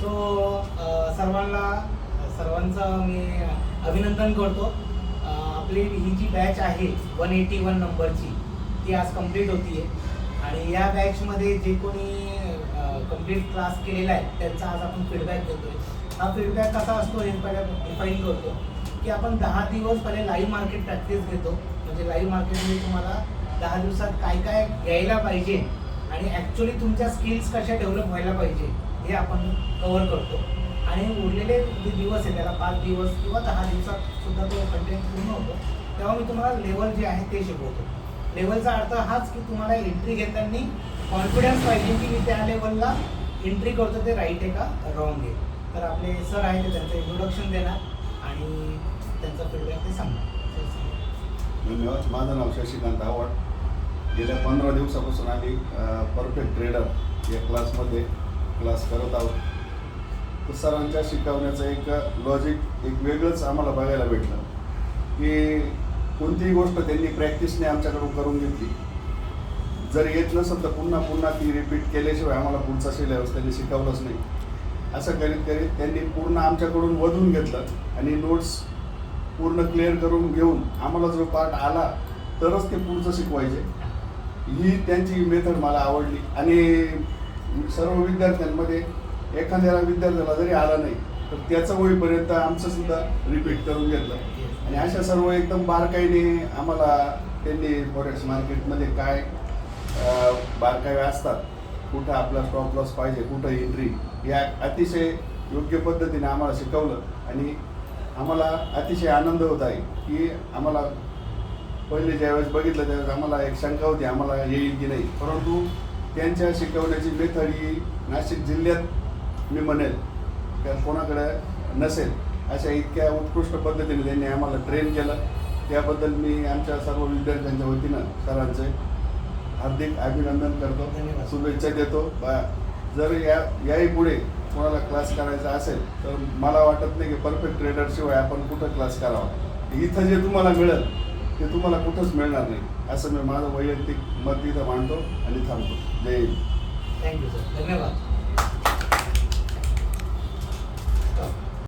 So सर्वांना सर्वांचं मी अभिनंदन करतो. आपली ही जी बॅच आहे वन एटी वन नंबरची ती आज कंप्लीट होती आहे आणि या बॅचमध्ये जे कोणी कंप्लीट क्लास केलेला आहे त्यांचा आज आपण फीडबॅक देतोय हा फीडबॅक कसा असतो हे पहिल्या डिफाईन करतो. की आपण दहा दिवस पहिले लाईव्ह मार्केट प्रॅक्टिस घेतो. म्हणजे लाईव्ह मार्केटमध्ये तुम्हाला दहा दिवसात काय काय घ्यायला पाहिजे आणि ॲक्च्युली तुमच्या स्किल्स कशा डेव्हलप व्हायला पाहिजे हे आपण कव्हर करतो. आणि उरलेले जे दिवस आहे त्याला पाच दिवस किंवा दहा दिवसात सुद्धा तो कंटेंट पूर्ण होतो. तेव्हा मी तुम्हाला लेवल जे आहे ते शिकवतो. लेवलचा अर्थ हाच की तुम्हाला एंट्री घेताना कॉन्फिडन्स पाहिजे की मी त्या लेवलला एंट्री करतो ते राईट आहे का? रॉंग आहे. तर आपले सर आहे ते त्यांचं इंट्रोडक्शन देणार आणि त्यांचा फीडबॅक ते सांगणार. धन्यवाद. माझं नाव शशिकांत आवड गेल्या पंधरा दिवसापासून आम्ही परफेक्ट ट्रेडर या क्लासमध्ये क्लास करत आहोत. तर सरांच्या शिकवण्याचं एक लॉजिक एक वेगळंच आम्हाला बघायला भेटलं. की कोणतीही गोष्ट त्यांनी प्रॅक्टिसने आमच्याकडून करून घेतली. जर येत नसेल तर पुन्हा पुन्हा ती रिपीट केल्याशिवाय आम्हाला पुढचा सिलेबस त्यांनी शिकवलंच नाही. असं करीत करीत त्यांनी पूर्ण आमच्याकडून वधून घेतलं आणि नोट्स पूर्ण क्लिअर करून घेऊन आम्हाला जो पार्ट आला तरच ते पुढचं शिकवायचे. ही त्यांची मेथड मला आवडली. आणि सर्व विद्यार्थ्यांमध्ये एखाद्याला विद्यार्थ्याला जरी आला नाही तर त्याचं होईपर्यंत आमचं सुद्धा रिपीट करून घेतलं. आणि अशा सर्व एकदम बारकाईने आम्हाला त्यांनी फॉरेक्स मार्केटमध्ये काय बारकाई बारकावे असतात कुठं आपला स्टॉप लॉस पाहिजे कुठं एंट्री या अतिशय योग्य पद्धतीने आम्हाला शिकवलं. आणि आम्हाला अतिशय आनंद होत आहे की आम्हाला पहिले ज्यावेळेस बघितलं त्यावेळेस आम्हाला एक शंका होती आम्हाला येईल की नाही. परंतु त्यांच्या शिकवण्याची मेथड ही नाशिक जिल्ह्यात मी म्हणेल का कोणाकडे नसेल अशा इतक्या उत्कृष्ट पद्धतीने त्यांनी आम्हाला ट्रेन केलं. त्याबद्दल मी आमच्या सर्व विद्यार्थ्यांच्या वतीनं सरांचे हार्दिक अभिनंदन करतो. शुभेच्छा देतो. बा जर या याही पुढे कोणाला क्लास करायचा असेल तर मला वाटत नाही की परफेक्ट ट्रेडरशिवाय आपण कुठं क्लास करावा. इथं जे तुम्हाला मिळेल ते तुम्हाला कुठंच मिळणार नाही. असं मी माझं वैयक्तिक मत इथं मांडतो आणि थांबतो. जय हिंद. थँक्यू सर धन्यवाद.